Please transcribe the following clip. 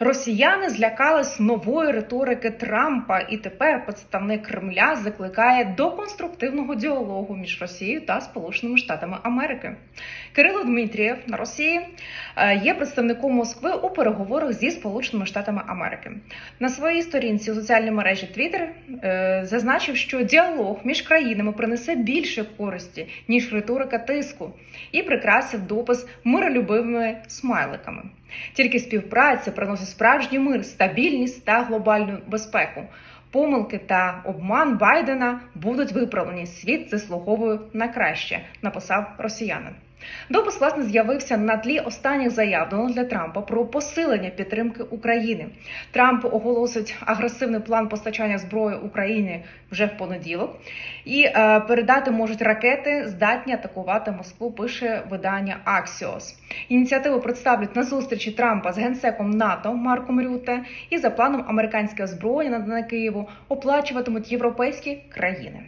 Росіяни злякались нової риторики Трампа, і тепер представник Кремля закликає до конструктивного діалогу між Росією та Сполученими Штатами Америки. Кирило Дмитрієв на Росії е, є представником Москви у переговорах зі Сполученими Штатами Америки. На своїй сторінці у соціальній мережі Twitter е, зазначив, що діалог між країнами принесе більше користі ніж риторика тиску, і прикрасив допис миролюбивими смайликами. Тільки співпраця приносить справжній мир, стабільність та глобальну безпеку. Помилки та обман Байдена будуть виправлені. Світ заслуговує на краще, написав росіянин. Допис власне з'явився на тлі останніх заяв Дональда Трампа про посилення підтримки України. Трамп оголосить агресивний план постачання зброї Україні вже в понеділок, і е, передати можуть ракети, здатні атакувати Москву. Пише видання Axios. Ініціативу представлять на зустрічі Трампа з генсеком НАТО Марком Рюте, і за планом американське озброєння надане Києву оплачуватимуть європейські країни.